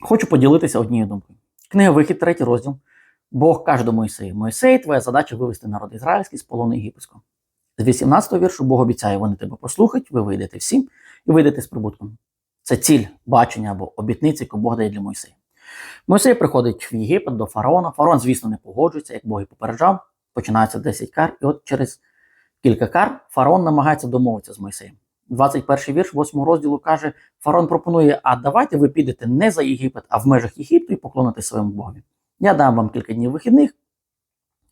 Хочу поділитися однією думкою. Книга Вихід, третій розділ. Бог каже до Моїсея: Моїсей, твоя задача вивести народ ізраїльський з полону єгипетського. З 18 го віршу Бог обіцяє, вони тебе послухають, ви вийдете всім і вийдете з прибутком. Це ціль бачення або обітниці, яку Бог дає для Мойсея. Мойсей приходить в Єгипет до фараона. Фараон, звісно, не погоджується, як Бог і попереджав. Починається 10 кар, і от через кілька кар фараон намагається домовитися з Мойсеєм. 21 вірш 8 розділу каже: Фараон пропонує: а давайте ви підете не за Єгипет, а в межах Єгипту і поклонитесь своєму Богові. Я дам вам кілька днів вихідних.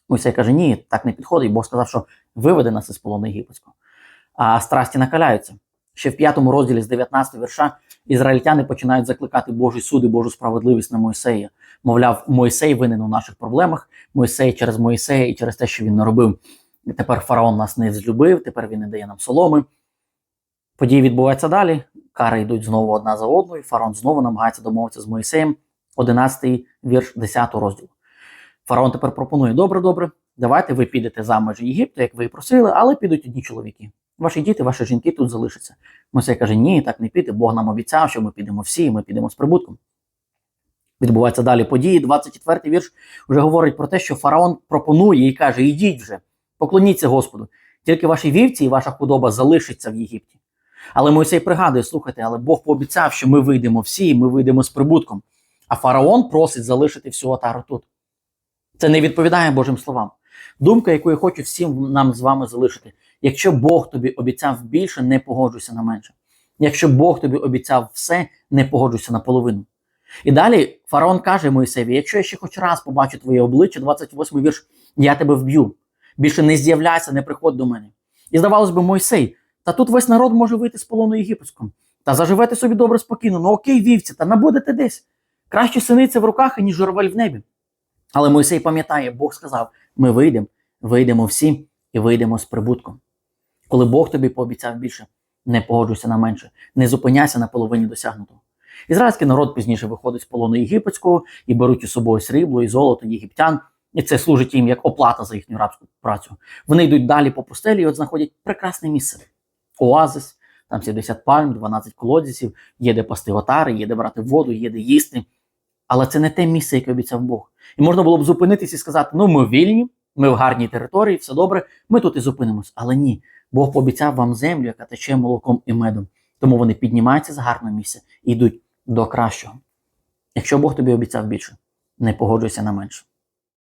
Мойсей каже: ні, так не підходить. Бог сказав, що виведе нас із полону єгипетського. А страсті накаляються. Ще в п'ятому розділі з 19 вірша ізраїльтяни починають закликати Божий суд і Божу справедливість на Мойсея. Мовляв, Мойсей винен у наших проблемах. Мойсей через Мойсея і через те, що він наробив. Тепер фараон нас не злюбив, тепер він не дає нам соломи. Події відбуваються далі. Кари йдуть знову одна за одною. Фараон знову намагається домовитися з Моїсеєм. 11 вірш 10 розділу. Фараон тепер пропонує: добре, добре, давайте ви підете за межі Єгипту, як ви і просили, але підуть одні чоловіки. Ваші діти, ваші жінки тут залишаться. Мойсей каже: ні, так не піде. Бог нам обіцяв, що ми підемо всі, ми підемо з прибутком. Відбуваються далі події. 24 вірш вже говорить про те, що фараон пропонує і каже: Ідіть вже, поклоніться Господу. Тільки ваші вівці і ваша худоба залишиться в Єгипті. Але Мойсей пригадує, слухайте, але Бог пообіцяв, що ми вийдемо всі, і ми вийдемо з прибутком. А фараон просить залишити всю отару тут. Це не відповідає Божим словам. Думка, яку я хочу всім нам з вами залишити. Якщо Бог тобі обіцяв більше, не погоджуйся на менше. Якщо Бог тобі обіцяв все, не погоджуйся на половину. І далі фараон каже Моїсеві: якщо я ще хоч раз побачу твоє обличчя, 28 вірш, я тебе вб'ю. Більше не з'являйся, не приходь до мене. І здавалось би, Мойсей, та тут весь народ може вийти з полону єгипетського. Та заживете собі добре спокійно. Ну окей, вівці, та набудете десь. Краще синиця в руках, ніж журавель в небі. Але Мойсей пам'ятає, Бог сказав: ми вийдемо, вийдемо всі і вийдемо з прибутком. Коли Бог тобі пообіцяв більше, не погоджуйся на менше, не зупиняйся на половині досягнутого. Ізраїльський народ пізніше виходить з полону єгипетського і беруть із собою срібло і золото єгиптян, і це служить їм як оплата за їхню рабську працю. Вони йдуть далі по пустелі і от знаходять прекрасне місце. Оазис, там 70 пальм, 12 колодязів, є де пасти отари, є де брати воду, є де їсти. Але це не те місце, яке обіцяв Бог. І можна було б зупинитися і сказати: ну, ми вільні, ми в гарній території, все добре, ми тут і зупинимось. Але ні, Бог пообіцяв вам землю, яка тече молоком і медом. Тому вони піднімаються з гарного місця і йдуть до кращого. Якщо Бог тобі обіцяв більше, не погоджуйся на менше.